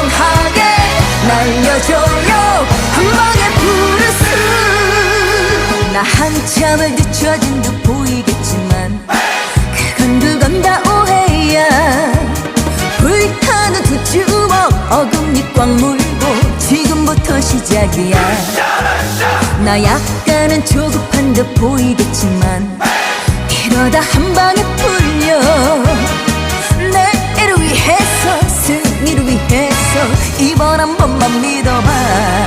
영원하게 날려줘요. 한 방에 부르스 나 한참을 늦춰진 듯 보이겠지만 그건 그건 다 오해야. 불타는 그 두 주먹 어금니 꽉 물고 지금부터 시작이야. 나 약간은 조급한 듯 보이겠지만 넌 한 번만 믿어봐.